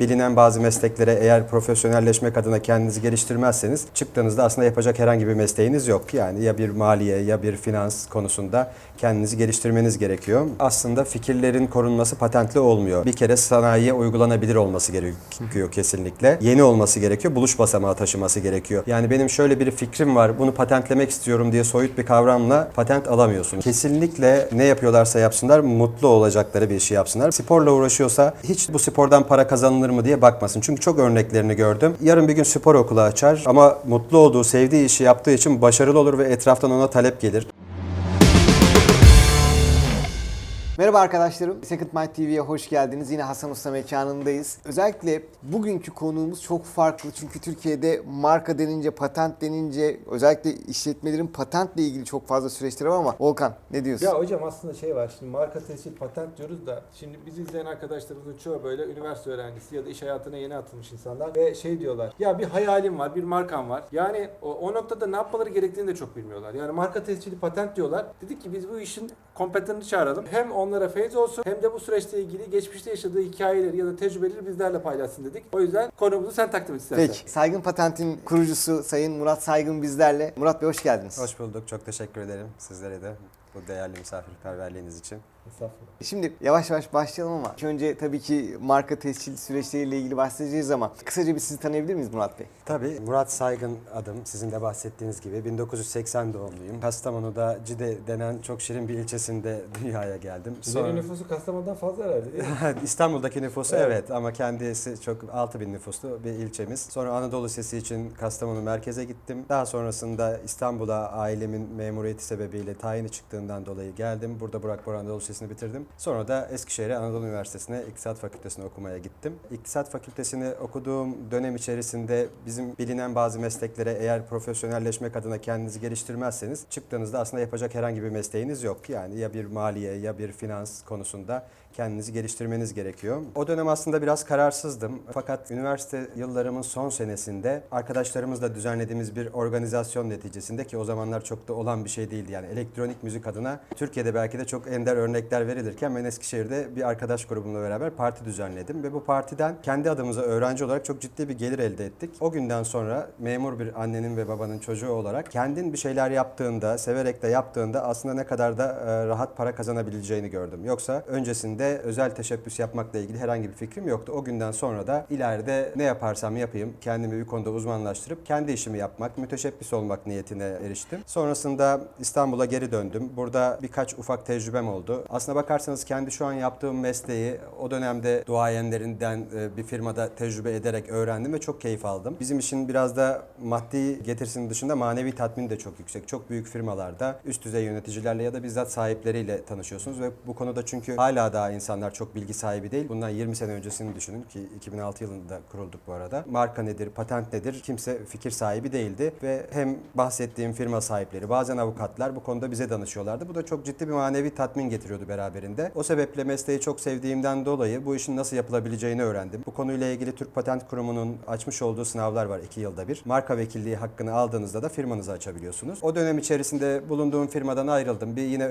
bilinen bazı mesleklere eğer profesyonelleşmek adına kendinizi geliştirmezseniz çıktığınızda aslında yapacak herhangi bir mesleğiniz yok. Yani ya bir maliye ya bir finans konusunda kendinizi geliştirmeniz gerekiyor. Aslında fikirlerin korunması patentli olmuyor. Bir kere sanayiye uygulanabilir olması gerekiyor kesinlikle. Yeni olması gerekiyor. Buluş basamağı taşıması gerekiyor. Yani benim şöyle bir fikrim var. Bunu patentlemek istiyorum diye soyut bir kavramla patent alamıyorsun. Kesinlikle ne yapıyorlarsa yapsınlar mutlu olacakları bir işi yapsınlar. Sporla uğraşıyorsa hiç bu spordan para kazanılır mı diye bakmasın. Çünkü çok örneklerini gördüm. Yarın bir gün spor okulu açar ama mutlu olduğu, sevdiği işi yaptığı için başarılı olur ve etraftan ona talep gelir. Merhaba arkadaşlarım. Second Mind TV'ye hoş geldiniz. Yine Hasan Usta mekanındayız. Özellikle bugünkü konuğumuz çok farklı. Çünkü Türkiye'de marka denince, patent denince özellikle işletmelerin patentle ilgili çok fazla süreçleri var ama Volkan ne diyorsun? Ya hocam aslında şey var şimdi marka tescil patent diyoruz da şimdi bizi izleyen arkadaşlarımızın çoğu böyle üniversite öğrencisi ya da iş hayatına yeni atılmış insanlar ve şey diyorlar ya bir hayalim var bir markam var yani o, o noktada ne yapmaları gerektiğini de çok bilmiyorlar. Yani marka tescili patent diyorlar. Dedik ki biz bu işin kompetanını çağıralım. Hem onlara feyiz olsun hem de bu süreçle ilgili geçmişte yaşadığı hikayeleri ya da tecrübeleri bizlerle paylaşsın dedik. O yüzden konumuzu sen takdim et istersen. Peki. Saygın Patent'in kurucusu Sayın Murat Saygın bizlerle. Murat Bey hoş geldiniz. Hoş bulduk. Çok teşekkür ederim sizlere de bu değerli misafirperverliğiniz için. Estağfurullah. Şimdi yavaş yavaş başlayalım ama ilk önce tabii ki marka tescil süreçleriyle ilgili bahsedeceğiz ama kısaca bir sizi tanıyabilir miyiz Murat Bey? Tabii Murat Saygın adım. Sizin de bahsettiğiniz gibi 1980 doğumluyum. Kastamonu'da Cide denen çok şirin bir ilçesinde dünyaya geldim. Sizlerin nüfusu Kastamonu'dan fazla herhalde değil mi? İstanbul'daki nüfusu evet. Evet. ama kendisi çok 6000 nüfuslu bir ilçemiz. Sonra Anadolu Lisesi için Kastamonu merkeze gittim. Daha sonrasında İstanbul'a ailemin memuriyeti sebebiyle tayini çıktığından dolayı geldim. Burada Burak Boran Anadolu Lisesi'ni bitirdim. Sonra da Eskişehir'e Anadolu Üniversitesi'ne İktisat Fakültesini okumaya gittim. İktisat Fakültesini okuduğum dönem içerisinde bizim bilinen bazı mesleklere eğer profesyonelleşmek adına kendinizi geliştirmezseniz çıktığınızda aslında yapacak herhangi bir mesleğiniz yok. Yani ya bir maliye ya bir finans konusunda kendinizi geliştirmeniz gerekiyor. O dönem aslında biraz kararsızdım. Fakat üniversite yıllarımın son senesinde arkadaşlarımızla düzenlediğimiz bir organizasyon neticesinde ki o zamanlar çok da olan bir şey değildi. Yani elektronik müzik adına Türkiye'de belki de çok ender örnekler verilirken ben Eskişehir'de bir arkadaş grubumla beraber parti düzenledim ve bu partiden kendi adımıza öğrenci olarak çok ciddi bir gelir elde ettik. O günden sonra memur bir annenin ve babanın çocuğu olarak kendin bir şeyler yaptığında, severek de yaptığında aslında ne kadar da e, rahat para kazanabileceğini gördüm. Yoksa öncesinde özel teşebbüs yapmakla ilgili herhangi bir fikrim yoktu. O günden sonra da ileride ne yaparsam yapayım kendimi bir konuda uzmanlaştırıp kendi işimi yapmak, müteşebbis olmak niyetine eriştim. Sonrasında İstanbul'a geri döndüm. Burada birkaç ufak tecrübem oldu. Aslına bakarsanız kendi şu an yaptığım mesleği o dönemde duayenlerinden e, bir firmada tecrübe ederek öğrendim ve çok keyif aldım. Bizim için biraz da maddi getirisinin dışında manevi tatmin de çok yüksek. Çok büyük firmalarda üst düzey yöneticilerle ya da bizzat sahipleriyle tanışıyorsunuz ve bu konuda çünkü hala daha insanlar çok bilgi sahibi değil. Bundan 20 sene öncesini düşünün ki 2006 yılında kurulduk bu arada. Marka nedir, patent nedir kimse fikir sahibi değildi ve hem bahsettiğim firma sahipleri bazen avukatlar bu konuda bize danışıyorlardı. Bu da çok ciddi bir manevi tatmin getiriyordu beraberinde. O sebeple mesleği çok sevdiğimden dolayı bu işin nasıl yapılabileceğini öğrendim. Bu konuyla ilgili Türk Patent Kurumu'nun açmış olduğu sınavlar var 2 yılda bir. Marka vekilliği hakkını aldığınızda da firmanızı açabiliyorsunuz. O dönem içerisinde bulunduğum firmadan ayrıldım. Bir yine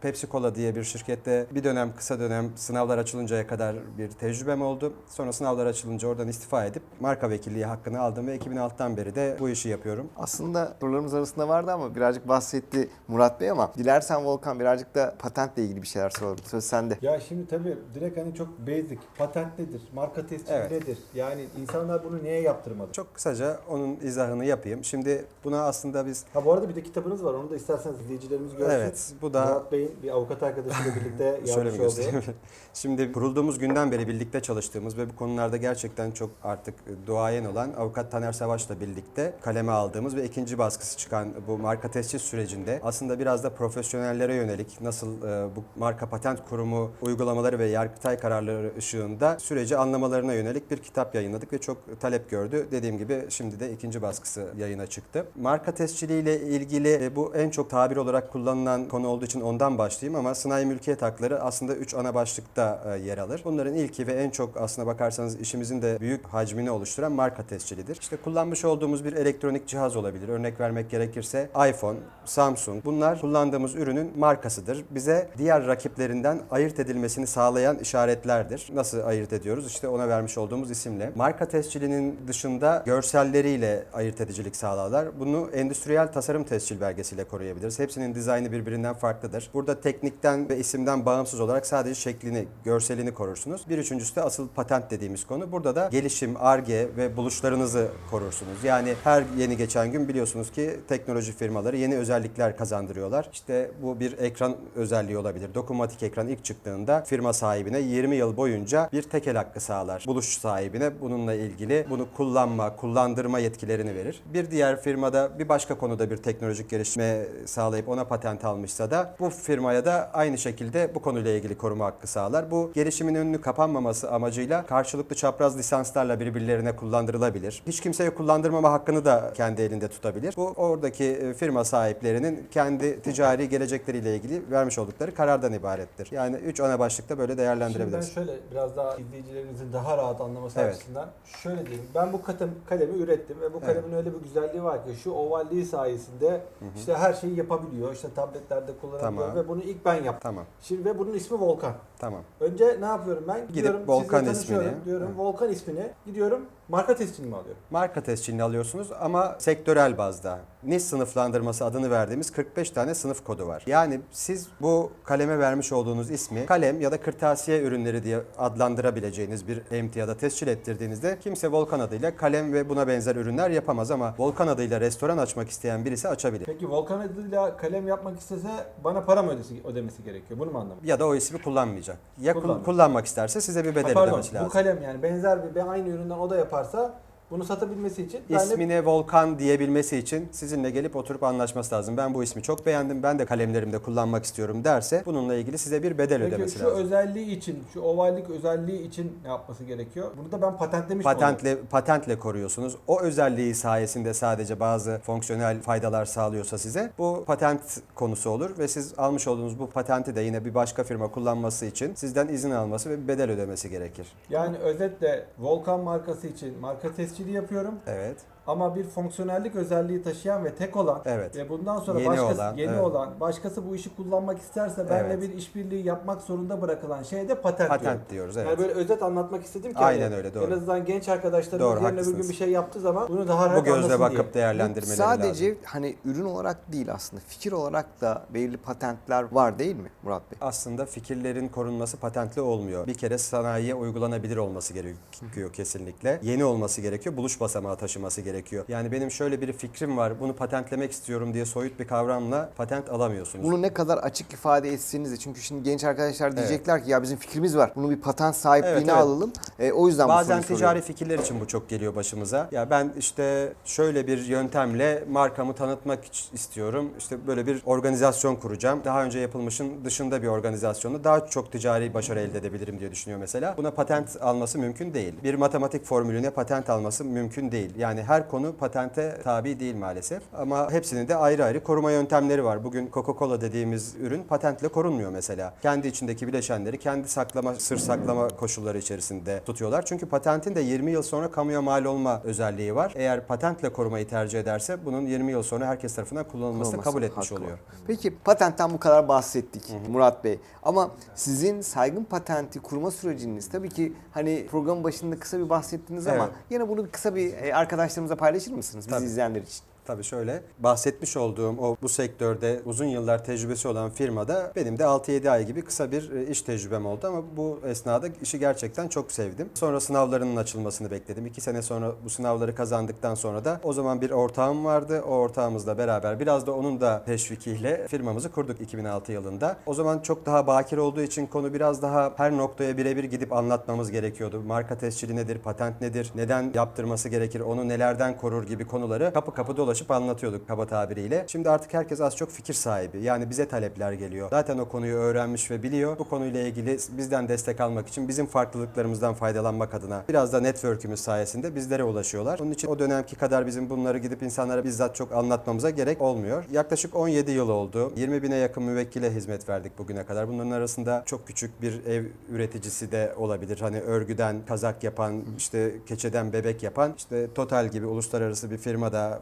Pepsi Cola diye bir şirkette bir dönem kısa dönem sınavlar açılıncaya kadar bir tecrübem oldu. Sonra sınavlar açılınca oradan istifa edip marka vekilliği hakkını aldım ve 2006'dan beri de bu işi yapıyorum. Aslında sorularımız arasında vardı ama birazcık bahsetti Murat Bey ama dilersen Volkan birazcık da patentle ilgili bir şeyler soralım. Söz sende. Ya şimdi tabii direkt hani çok basic. Patent nedir? Marka tescili Evet. nedir? Yani insanlar bunu niye yaptırmadı? Çok kısaca onun izahını yapayım. Şimdi buna aslında biz Ha bu arada bir de kitabınız var. Onu da isterseniz izleyicilerimiz görsün. Evet, bu da- Murat Bey'in bir avukat arkadaşıyla birlikte Şöyle yapmış mi olduğu. Şimdi kurulduğumuz günden beri birlikte çalıştığımız ve bu konularda gerçekten çok artık duayen olan avukat Taner Savaş'la birlikte kaleme aldığımız ve ikinci baskısı çıkan bu marka tescil sürecinde aslında biraz da profesyonellere yönelik nasıl e, bu marka patent kurumu uygulamaları ve yargıtay kararları ışığında süreci anlamalarına yönelik bir kitap yayınladık ve çok talep gördü. Dediğim gibi şimdi de ikinci baskısı yayına çıktı. Marka tesciliyle ilgili e, bu en çok tabir olarak kullanılan konu olduğu için ondan başlayayım ama sanayi mülkiyet hakları aslında üç ana başlıkta e, yer alır. Bunların ilki ve en çok aslına bakarsanız işimizin de büyük hacmini oluşturan marka tescilidir. İşte kullanmış olduğumuz bir elektronik cihaz olabilir. Örnek vermek gerekirse iPhone, Samsung. Bunlar kullandığımız ürünün markasıdır. Bize diğer rakiplerinden ayırt edilmesini sağlayan işaretlerdir. Nasıl ayırt ediyoruz? İşte ona vermiş olduğumuz isimle. Marka tescilinin dışında görselleriyle ayırt edicilik sağlarlar. Bunu endüstriyel tasarım tescil belgesiyle koruyabiliriz. Hepsinin dizaynı birbirinden farklıdır. Burada teknikten ve isimden bağımsız olarak sadece şeklini, görselini korursunuz. Bir üçüncüsü de asıl patent dediğimiz konu. Burada da gelişim, ARGE ve buluşlarınızı korursunuz. Yani her yeni geçen gün biliyorsunuz ki teknoloji firmaları yeni özellikler kazandırıyorlar. İşte bu bir ekran özelliği olabilir. Dokunmatik ekran ilk çıktığında firma sahibine 20 yıl boyunca bir tekel hakkı sağlar. Buluş sahibine bununla ilgili bunu kullanma, kullandırma yetkilerini verir. Bir diğer firmada bir başka konuda bir teknolojik gelişme sağlayıp ona patent almışsa da bu firmaya da aynı şekilde bu konuyla ilgili koruma hakkı sağlar. Bu gelişimin önünü kapanmaması amacıyla karşılıklı çapraz lisanslarla birbirlerine kullandırılabilir. Hiç kimseye kullandırmama hakkını da kendi elinde tutabilir. Bu oradaki e, firma sahiplerinin kendi ticari gelecekleriyle ilgili vermiş oldukları karardan ibarettir. Yani üç ana başlıkta böyle Şimdi ben değerlendirebiliriz. şöyle biraz daha izleyicilerimizin daha rahat anlaması Evet. açısından şöyle diyeyim. Ben bu kalem, kalemi ürettim ve bu Evet. kalemin öyle bir güzelliği var ki şu ovalliği sayesinde işte her şeyi yapabiliyor. İşte tabletlerde kullanabiliyor Tamam. ve bunu ilk ben yaptım. Tamam, Şimdi ve bunun ismi Volkan. Tamam. Önce ne yapıyorum ben? Gidiyorum Volkan ismini- diyorum Hı. Volkan ismini. Gidiyorum marka tescilimi alıyorum. Marka tescilini alıyorsunuz ama sektörel bazda. NIS sınıflandırması adını verdiğimiz 45 tane sınıf kodu var. Yani siz bu kaleme vermiş olduğunuz ismi kalem ya da kırtasiye ürünleri diye adlandırabileceğiniz bir emtiyada tescil ettirdiğinizde kimse Volkan adıyla kalem ve buna benzer ürünler yapamaz ama Volkan adıyla restoran açmak isteyen birisi açabilir. Peki Volkan adıyla kalem yapmak istese bana para mı ödesi, ödemesi gerekiyor? Bunu mu anlamak? Ya da o ismi kullanmayacak. Ya kullanmak isterse size bir bedel Ha, pardon, ödemesi lazım. bu kalem yani benzer bir ben aynı üründen o da yaparsa bunu satabilmesi için İsmine Volkan diyebilmesi için sizinle gelip oturup anlaşması lazım. Ben bu ismi çok beğendim. Ben de kalemlerimde kullanmak istiyorum derse bununla ilgili size bir bedel Peki ödemesi şu lazım. özelliği için, şu ovallik özelliği için ne yapması gerekiyor? Bunu da ben patentlemiş mi oluyorum? Patentle patentle koruyorsunuz. O özelliği sayesinde sadece bazı fonksiyonel faydalar sağlıyorsa size bu patent konusu olur ve siz almış olduğunuz bu patenti de yine bir başka firma kullanması için sizden izin alması ve bir bedel ödemesi gerekir. Yani özetle Volkan markası için marka tescili yapıyorum Evet. Ama bir fonksiyonellik özelliği taşıyan ve tek olan Evet. ve bundan sonra Yeni başkası olan, yeni evet. olan başkası bu işi kullanmak isterse benle Evet. bir işbirliği yapmak zorunda bırakılan şeye de patent, diyorum. Patent diyoruz evet. Yani böyle özet anlatmak istedim ki Aynen hani öyle, doğru. en azından genç arkadaşlarımız Doğru, yarın öbür gün bir şey yaptığı zaman bunu daha rahat bu gözle anlasın bakıp diye. değerlendirmeleri Sadece lazım. hani ürün olarak değil aslında fikir olarak da belirli patentler var değil mi Murat Bey? aslında fikirlerin korunması patentli olmuyor. Bir kere sanayiye uygulanabilir olması gerekiyor kesinlikle. Yeni olması gerekiyor. Buluş basamağı taşıması gerekiyor. Yani benim şöyle bir fikrim var. Bunu patentlemek istiyorum diye soyut bir kavramla patent alamıyorsunuz. Bunu ne kadar açık ifade etseniz de çünkü şimdi genç arkadaşlar diyecekler ki ya bizim fikrimiz var. Bunu bir patent sahipliğine Evet, evet. alalım. E, o yüzden bu Bazen soruyu ticari soruyorum. fikirler için bu çok geliyor başımıza. Ya ben işte şöyle bir yöntemle markamı tanıtmak istiyorum. İşte böyle bir organizasyon kuracağım. Daha önce yapılmışın dışında bir organizasyonla daha çok ticari başarı elde edebilirim diye düşünüyor mesela. Buna patent alması mümkün değil. Bir matematik formülüne patent alması mümkün değil. Yani her konu patente tabi değil maalesef. Ama hepsinin de ayrı ayrı koruma yöntemleri var. Bugün Coca-Cola dediğimiz ürün patentle korunmuyor mesela. Kendi içindeki bileşenleri kendi saklama, sır saklama koşulları içerisinde tutuyorlar. Çünkü patentin de 20 yıl sonra kamuya mal olma özelliği var. Eğer patentle korumayı tercih ederse bunun 20 yıl sonra herkes tarafından kullanılmasını Kullanılması kabul etmiş oluyor. var. Peki patentten bu kadar bahsettik Murat Bey. Ama sizin saygın patenti kurma süreciniz tabii ki hani programın başında kısa bir bahsettiniz ama Evet. yine bunu kısa bir e, arkadaşlarımıza paylaşır mısınız bizi Tabii. izleyenler için? Tabii şöyle bahsetmiş olduğum o bu sektörde uzun yıllar tecrübesi olan firmada benim de 6-7 ay gibi kısa bir e, iş tecrübem oldu ama bu esnada işi gerçekten çok sevdim. Sonra sınavlarının açılmasını bekledim. 2 sene sonra bu sınavları kazandıktan sonra da o zaman bir ortağım vardı. O ortağımızla beraber biraz da onun da teşvikiyle firmamızı kurduk 2006 yılında. O zaman çok daha bakir olduğu için konu biraz daha her noktaya birebir gidip anlatmamız gerekiyordu. Marka tescili nedir, patent nedir, neden yaptırması gerekir, onu nelerden korur gibi konuları kapı kapı dolaşıp anlatıyorduk kaba tabiriyle. Şimdi artık herkes az çok fikir sahibi. Yani bize talepler geliyor. Zaten o konuyu öğrenmiş ve biliyor. Bu konuyla ilgili bizden destek almak için bizim farklılıklarımızdan faydalanmak adına biraz da network'ümüz sayesinde bizlere ulaşıyorlar. Onun için o dönemki kadar bizim bunları gidip insanlara bizzat çok anlatmamıza gerek olmuyor. Yaklaşık 17 yıl oldu. 20 bine yakın müvekkile hizmet verdik bugüne kadar. Bunların arasında çok küçük bir ev üreticisi de olabilir. Hani örgüden kazak yapan, işte keçeden bebek yapan, işte Total gibi uluslararası bir firma da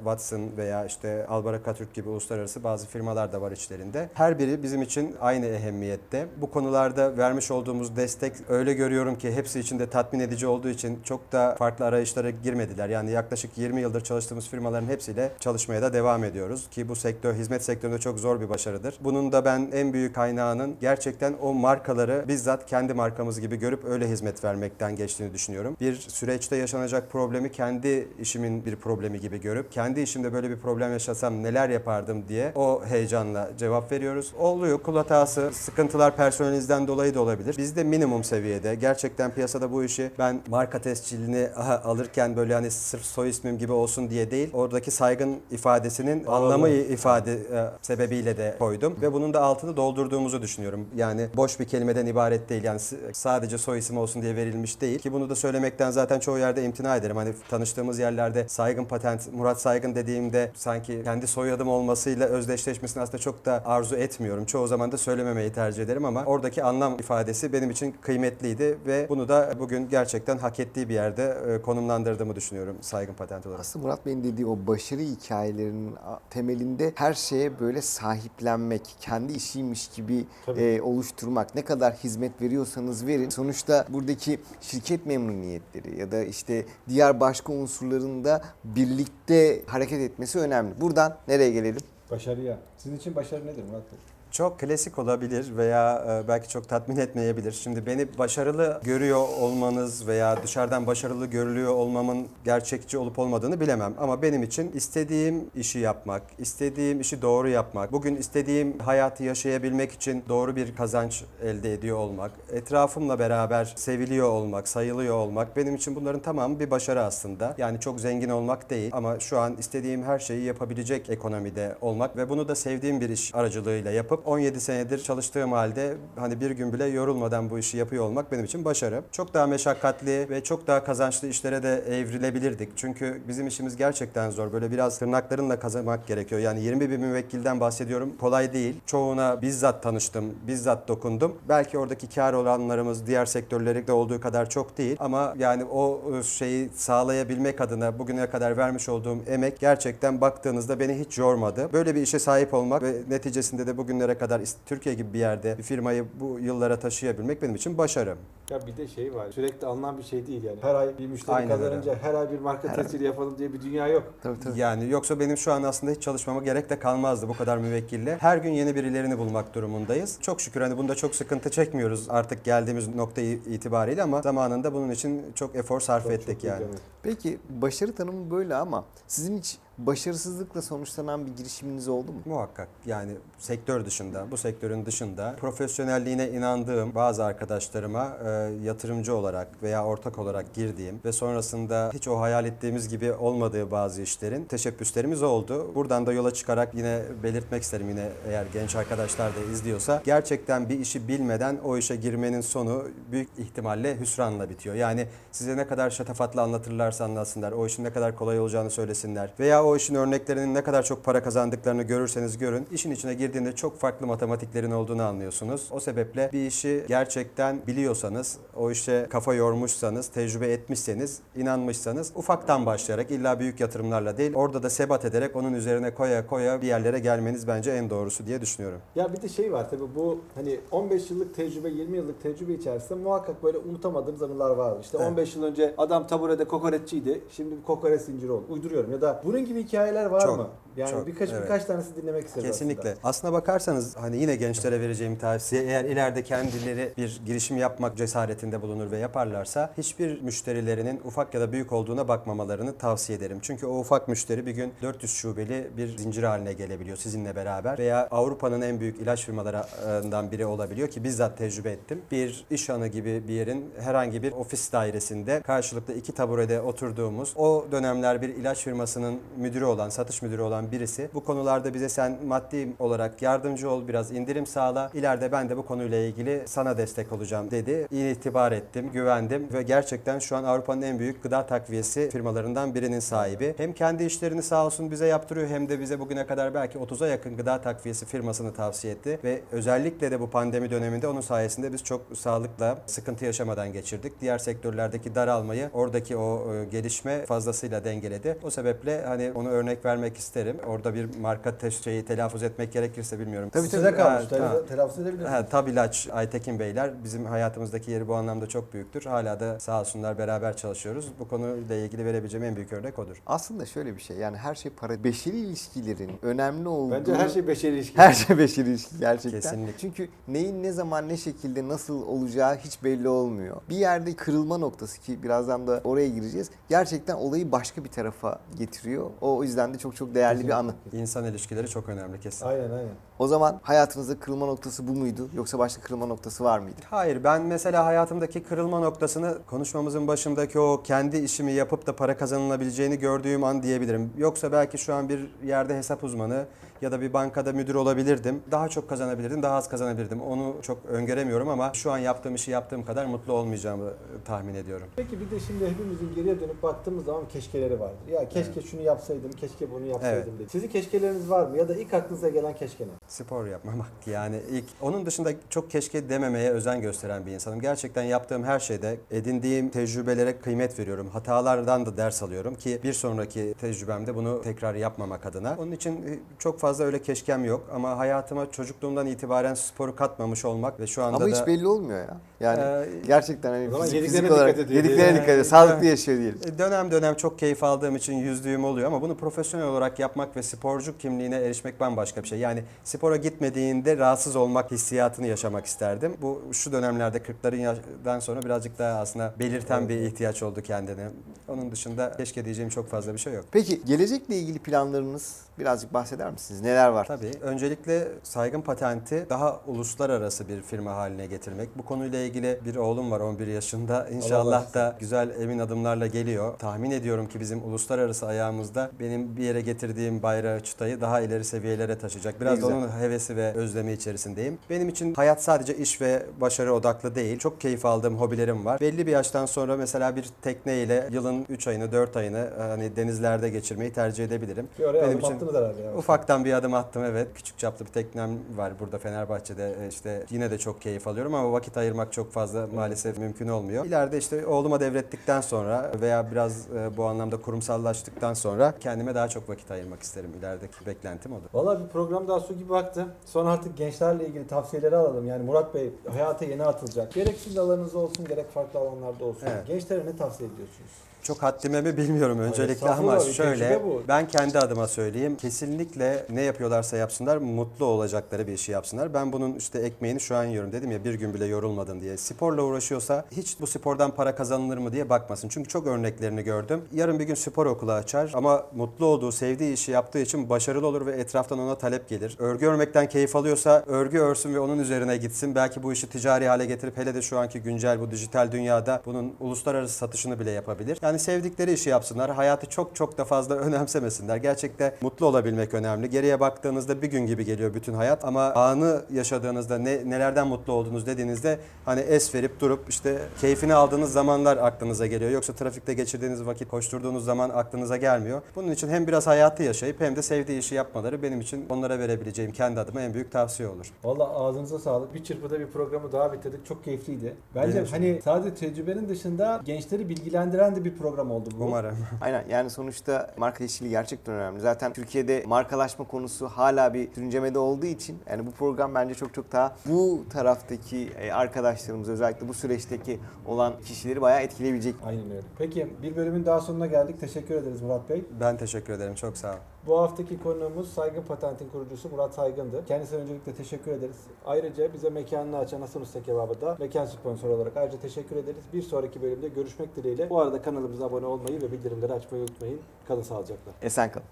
Veya işte Albaraka Türk gibi uluslararası bazı firmalar da var içlerinde. Her biri bizim için aynı ehemmiyette. Bu konularda vermiş olduğumuz destek öyle görüyorum ki hepsi için de tatmin edici olduğu için çok da farklı arayışlara girmediler. Yani yaklaşık 20 yıldır çalıştığımız firmaların hepsiyle çalışmaya da devam ediyoruz ki bu sektör hizmet sektöründe çok zor bir başarıdır. Bunun da ben en büyük kaynağının gerçekten o markaları bizzat kendi markamız gibi görüp öyle hizmet vermekten geçtiğini düşünüyorum. Bir süreçte yaşanacak problemi kendi işimin bir problemi gibi görüp kendi işimde böyle bir problem yaşasam neler yapardım diye o heyecanla cevap veriyoruz. Oluyor kul hatası, sıkıntılar personelinizden dolayı da olabilir. Biz de minimum seviyede gerçekten piyasada bu işi ben marka tescilini alırken böyle hani sırf soy ismim gibi olsun diye değil oradaki saygın ifadesinin anlamı ifade e, sebebiyle de koydum ve bunun da altını doldurduğumuzu düşünüyorum. Yani boş bir kelimeden ibaret değil yani sadece soy isim olsun diye verilmiş değil ki bunu da söylemekten zaten çoğu yerde imtina ederim. Hani tanıştığımız yerlerde saygın patent Murat Saygın dediğimde sanki kendi soyadım olmasıyla özdeşleşmesini aslında çok da arzu etmiyorum. Çoğu zaman da söylememeyi tercih ederim ama oradaki anlam ifadesi benim için kıymetliydi ve bunu da bugün gerçekten hak ettiği bir yerde e, konumlandırdığımı düşünüyorum saygın patent olarak. Aslında Murat Bey'in dediği o başarı hikayelerinin temelinde her şeye böyle sahiplenmek, kendi işiymiş gibi Tabii. e, oluşturmak. Ne kadar hizmet veriyorsanız verin. Sonuçta buradaki şirket memnuniyetleri ya da işte diğer başka unsurların da birlikte hareket etmesi önemli. Buradan nereye gelelim? Başarıya. Sizin için başarı nedir Murat Bey? Çok klasik olabilir veya e, belki çok tatmin etmeyebilir. Şimdi beni başarılı görüyor olmanız veya dışarıdan başarılı görülüyor olmamın gerçekçi olup olmadığını bilemem. Ama benim için istediğim işi yapmak, istediğim işi doğru yapmak, bugün istediğim hayatı yaşayabilmek için doğru bir kazanç elde ediyor olmak, etrafımla beraber seviliyor olmak, sayılıyor olmak benim için bunların tamamı bir başarı aslında. Yani çok zengin olmak değil ama şu an istediğim her şeyi yapabilecek ekonomide olmak ve bunu da sevdiğim bir iş aracılığıyla yapıp 17 senedir çalıştığım halde hani bir gün bile yorulmadan bu işi yapıyor olmak benim için başarı. Çok daha meşakkatli ve çok daha kazançlı işlere de evrilebilirdik. Çünkü bizim işimiz gerçekten zor. Böyle biraz tırnaklarınla kazanmak gerekiyor. Yani 20 bin müvekkilden bahsediyorum. Kolay değil. Çoğuna bizzat tanıştım, bizzat dokundum. Belki oradaki kar oranlarımız diğer sektörlerde olduğu kadar çok değil. Ama yani o e, şeyi sağlayabilmek adına bugüne kadar vermiş olduğum emek gerçekten baktığınızda beni hiç yormadı. Böyle bir işe sahip olmak ve neticesinde de bugünlere kadar Türkiye gibi bir yerde bir firmayı bu yıllara taşıyabilmek benim için başarı. Ya bir de şey var. Sürekli alınan bir şey değil yani. Her ay bir müşteri Aynen öyle. kazanınca her ay bir marka tescili yapalım diye bir dünya yok. Tabii tabii. Yani yoksa benim şu an aslında hiç çalışmama gerek de kalmazdı bu kadar müvekkille. Her gün yeni birilerini bulmak durumundayız. Çok şükür hani bunda çok sıkıntı çekmiyoruz artık geldiğimiz nokta itibariyle ama zamanında bunun için çok efor sarf Çok- ettik çok yani. demek. Peki başarı tanımı böyle ama sizin hiç başarısızlıkla sonuçlanan bir girişiminiz oldu mu? Muhakkak yani sektör dışında, bu sektörün dışında profesyonelliğine inandığım bazı arkadaşlarıma e, yatırımcı olarak veya ortak olarak girdiğim ve sonrasında hiç o hayal ettiğimiz gibi olmadığı bazı işlerin teşebbüslerimiz oldu. Buradan da yola çıkarak yine belirtmek isterim yine eğer genç arkadaşlar da izliyorsa gerçekten bir işi bilmeden o işe girmenin sonu büyük ihtimalle hüsranla bitiyor. Yani size ne kadar şatafatlı anlatırlarsa anlatsınlar, o işin ne kadar kolay olacağını söylesinler veya o işin örneklerinin ne kadar çok para kazandıklarını görürseniz görün, işin içine girdiğinde çok farklı matematiklerin olduğunu anlıyorsunuz. O sebeple bir işi gerçekten biliyorsanız, o işe kafa yormuşsanız, tecrübe etmişseniz, inanmışsanız ufaktan başlayarak illa büyük yatırımlarla değil, orada da sebat ederek onun üzerine koya koya bir yerlere gelmeniz bence en doğrusu diye düşünüyorum. Ya bir de şey var tabii bu hani 15 yıllık tecrübe, 20 yıllık tecrübe içerisinde muhakkak böyle unutamadığınız anılar vardır. İşte Evet. 15 yıl önce adam taburede kokoreççiydi. Şimdi bir kokoreç zinciri oldu. Uyduruyorum ya da bunun gibi hikayeler var Çok, mı? Yani çok, birkaç evet. birkaç tanesi dinlemek isteriz Kesinlikle. aslında. Aslına bakarsanız hani yine gençlere vereceğim tavsiye eğer ileride kendileri bir girişim yapmak cesaretinde bulunur ve yaparlarsa hiçbir müşterilerinin ufak ya da büyük olduğuna bakmamalarını tavsiye ederim. Çünkü o ufak müşteri bir gün 400 şubeli bir zincir haline gelebiliyor sizinle beraber veya Avrupa'nın en büyük ilaç firmalarından biri olabiliyor ki bizzat tecrübe ettim. Bir iş hanı gibi bir yerin herhangi bir ofis dairesinde karşılıklı iki taburede oturduğumuz o dönemler bir ilaç firmasının müdürü olan, satış müdürü olan birisi. Bu konularda bize sen maddi olarak yardımcı ol, biraz indirim sağla. İleride ben de bu konuyla ilgili sana destek olacağım dedi. İyi itibar ettim, güvendim ve gerçekten şu an Avrupa'nın en büyük gıda takviyesi firmalarından birinin sahibi. Hem kendi işlerini sağ olsun bize yaptırıyor hem de bize bugüne kadar belki 30'a yakın gıda takviyesi firmasını tavsiye etti ve özellikle de bu pandemi döneminde onun sayesinde biz çok sağlıkla sıkıntı yaşamadan geçirdik. Diğer sektörlerdeki daralmayı oradaki o e, gelişme fazlasıyla dengeledi. O sebeple hani onu örnek vermek isterim. Orada bir marka te- şeyi telaffuz etmek gerekirse bilmiyorum. Tabii, Size kalmış. Ha. Telaffuz edebilirsiniz. Ha, Tabilaç, Aytekin Beyler bizim hayatımızdaki yeri bu anlamda çok büyüktür. Hala da sağ olsunlar beraber çalışıyoruz. Bu konuyla ilgili verebileceğim en büyük örnek odur. Aslında şöyle bir şey yani her şey para. Beşeri ilişkilerin önemli olduğu... Bence her şey beşeri ilişki. Her şey beşeri ilişki gerçekten. Kesinlikle. Çünkü neyin ne zaman ne şekilde nasıl olacağı hiç belli olmuyor. Bir yerde kırılma noktası ki birazdan da oraya gireceğiz. Gerçekten olayı başka bir tarafa getiriyor. O yüzden de çok çok değerli bir anı. İnsan ilişkileri çok önemli kesin. Aynen aynen. O zaman hayatınızda kırılma noktası bu muydu? Yoksa başka kırılma noktası var mıydı? Hayır ben mesela hayatımdaki kırılma noktasını konuşmamızın başındaki o kendi işimi yapıp da para kazanılabileceğini gördüğüm an diyebilirim. Yoksa belki şu an bir yerde hesap uzmanı ya da bir bankada müdür olabilirdim. Daha çok kazanabilirdim, daha az kazanabilirdim. Onu çok öngöremiyorum ama şu an yaptığım işi yaptığım kadar mutlu olmayacağımı tahmin ediyorum. Peki bir de şimdi hepimizin geriye dönüp baktığımız zaman keşkeleri vardır. Ya keşke şunu yapsaydım, keşke bunu yapsaydım Evet. dedi. Sizin keşkeleriniz var mı? Ya da ilk aklınıza gelen keşke ne? Spor yapmamak yani ilk onun dışında çok keşke dememeye özen gösteren bir insanım. Gerçekten yaptığım her şeyde edindiğim tecrübelere kıymet veriyorum. Hatalardan da ders alıyorum ki bir sonraki tecrübemde bunu tekrar yapmamak adına. Onun için e, çok fazla öyle keşkem yok ama hayatıma çocukluğumdan itibaren sporu katmamış olmak ve şu anda Ama da hiç belli olmuyor ya. Yani Ee, gerçekten hani fizik, yediklerine fizik olarak dikkat ediyor yediklerine diyelim. dikkat ediyor. Yani- Sağlıklı yaşıyor diyelim. E, Dönem dönem çok keyif aldığım için yüzdüğüm oluyor ama bunu profesyonel olarak yapmak ve sporcu kimliğine erişmek bambaşka bir şey. Yani spora gitmediğinde rahatsız olmak hissiyatını yaşamak isterdim. Bu şu dönemlerde 40'ların yaşından sonra birazcık daha aslında belirten bir ihtiyaç oldu kendine. Onun dışında keşke diyeceğim çok fazla bir şey yok. Peki gelecekle ilgili planlarınız birazcık bahseder misiniz? Neler var? Tabii. Öncelikle saygın patenti daha uluslararası bir firma haline getirmek. Bu konuyla ilgili bir oğlum var 11 yaşında. İnşallah da güzel emin adımlarla geliyor. Tahmin ediyorum ki bizim uluslararası ayağımızda benim bir yere getirdiğim bayrağı çıtayı daha ileri seviyelere taşıyacak. Biraz da onun hevesi ve özlemi içerisindeyim. Benim için hayat sadece iş ve başarı odaklı değil. Çok keyif aldığım hobilerim var. Belli bir yaştan sonra mesela bir tekneyle yılın 3 ayını 4 ayını hani denizlerde geçirmeyi tercih edebilirim. Bir oraya Benim için- herhalde ya. Ufaktan bir adım attım evet. Küçük çaplı bir teknem var burada Fenerbahçe'de E, işte yine de çok keyif alıyorum ama vakit ayırmak çok fazla maalesef mümkün olmuyor. İleride işte oğluma devrettikten sonra veya biraz e, bu anlamda kurumsallaştıktan sonra kendime daha çok vakit ayırmak isterim. İlerideki beklentim odur. Valla bir program daha su gibi baktı. Sonra artık gençlerle ilgili tavsiyeleri alalım. Yani Murat Bey hayata yeni atılacak. Gerek sizin alanınızda olsun gerek farklı alanlarda olsun. Evet. Gençlere ne tavsiye ediyorsunuz? Çok haddime mi bilmiyorum öncelikle estağfurullah, ama bir şöyle tecrübe bu. ben kendi adıma söyleyeyim. Kesinlikle ne yapıyorlarsa yapsınlar mutlu olacakları bir işi yapsınlar. Ben bunun işte ekmeğini şu an yiyorum dedim ya bir gün bile yorulmadın diye. Sporla uğraşıyorsa hiç bu spordan para kazanılır mı diye bakmasın. Çünkü çok örneklerini gördüm. Yarın bir gün spor okulu açar ama mutlu olduğu, sevdiği işi yaptığı için başarılı olur ve etraftan ona talep gelir. Örgü örmekten keyif alıyorsa örgü örsün ve onun üzerine gitsin. Belki bu işi ticari hale getirip hele de şu anki güncel bu dijital dünyada bunun uluslararası satışını bile yapabilir. Yani sevdikleri işi yapsınlar. Hayatı çok çok da fazla önemsemesinler. Gerçekten mutlu olabilmek önemli. Geriye baktığınızda bir gün gibi geliyor bütün hayat ama anı yaşadığınızda ne, nelerden mutlu oldunuz dediğinizde hani es verip durup işte keyfini aldığınız zamanlar aklınıza geliyor. Yoksa trafikte geçirdiğiniz vakit koşturduğunuz zaman aklınıza gelmiyor. Bunun için hem biraz hayatı yaşayıp hem de sevdiği işi yapmaları benim için onlara verebileceğim kendi adıma en büyük tavsiye olur. Valla ağzınıza sağlık. Bir çırpıda bir programı daha bitirdik. Çok keyifliydi. Bence Benim için hani sadece tecrübenin dışında gençleri bilgilendiren de bir program oldu bu. Umarım. Aynen yani sonuçta marka işçiliği gerçekten önemli. Zaten Türkiye'de markalaşma konusu hala bir sürüncemede olduğu için yani bu program bence çok çok daha bu taraftaki e, arkadaşlarımız özellikle bu süreçteki olan kişileri bayağı etkileyebilecek. Aynen öyle. Peki bir bölümün daha sonuna geldik. Teşekkür ederiz Murat Bey. Ben teşekkür ederim. Çok sağ ol. Bu haftaki konuğumuz Saygın Patent'in kurucusu Murat Saygın'dı. Kendisine öncelikle teşekkür ederiz. Ayrıca bize mekanını açan Hasan Usta Kebabı da mekan sponsoru olarak ayrıca teşekkür ederiz. Bir sonraki bölümde görüşmek dileğiyle. Bu arada kanalımıza abone olmayı ve bildirimleri açmayı unutmayın. Kalın sağlıcakla. Esen kalın.